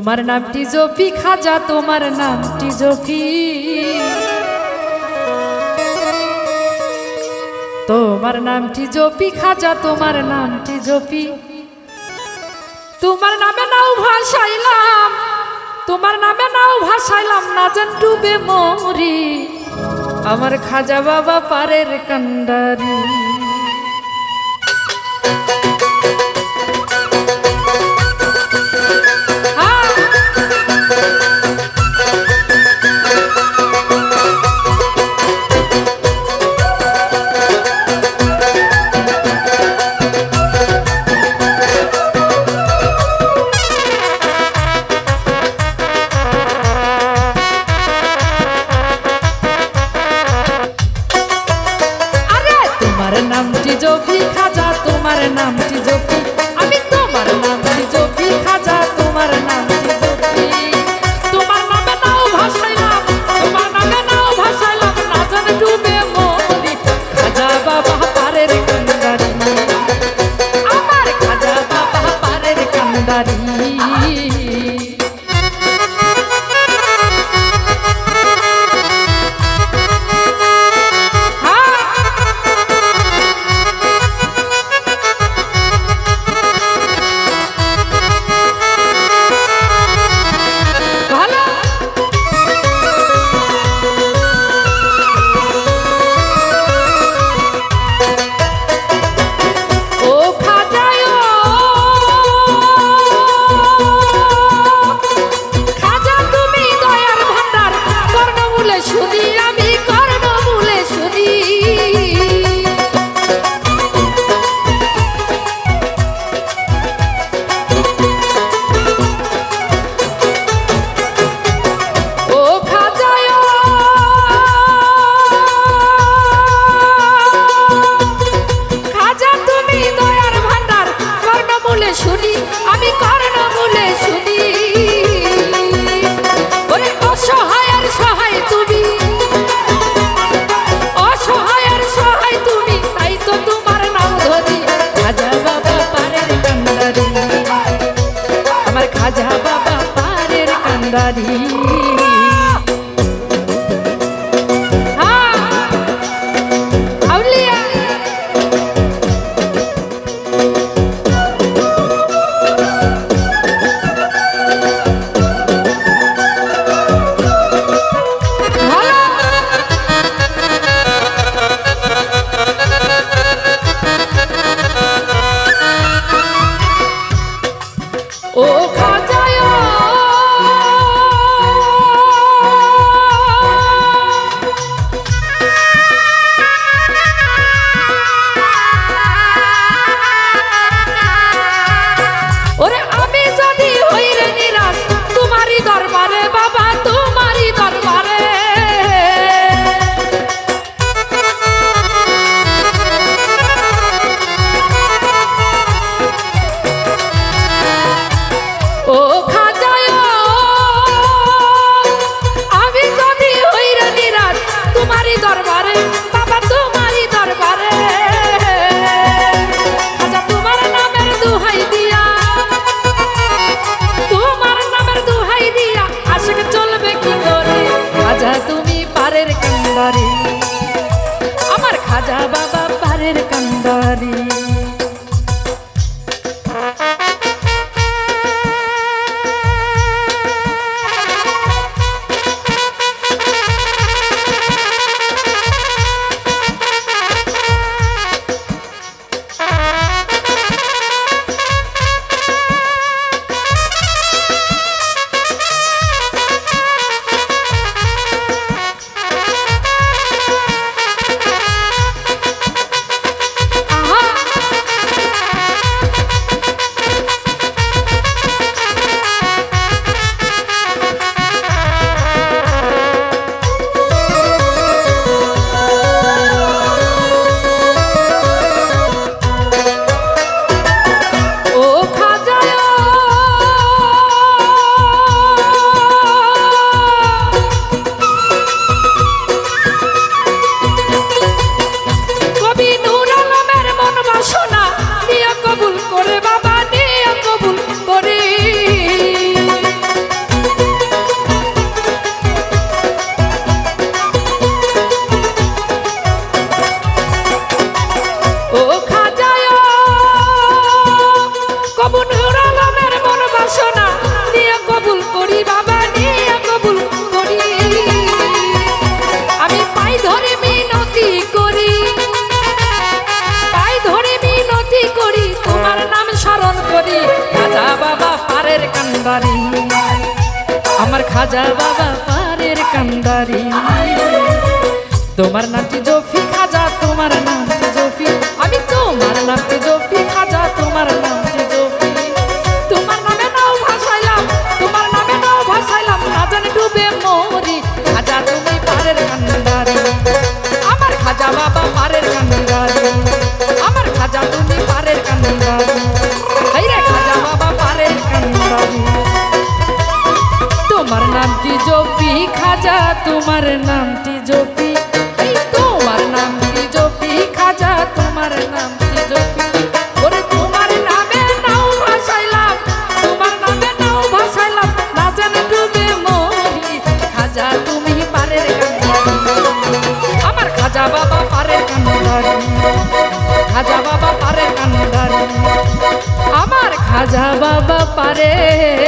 তোমার নামটি জফি খাজা তোমার নামটি জফি তোমার নামটি জপি, খাজা তোমার নামটি জপি। তোমার নামে নাও ভাসাইলাম, তোমার নামে নাও ভাসাইলাম, না ডুবে মরি। আমার খাজা বাবা পারের কান্ডারি আমার নামটি জফি খাজা তোমার নামটি জফি আমি তোমার নাম রাজা বাবা পারের কান্দারি কান্দারি আমার খাজা বাবা পারের কান্দারি তোমার নামটি জোফ তোমার নামটি জপি। তোমার নামটি জপি, খাজা, তোমার নামটি জপি। ওরে, তোমার তোমার নামে খাজা, তুমি আমার খাজা বাবা পারের কান্দারি খাজা বাবা আমার খাজা বাবা কান্দারি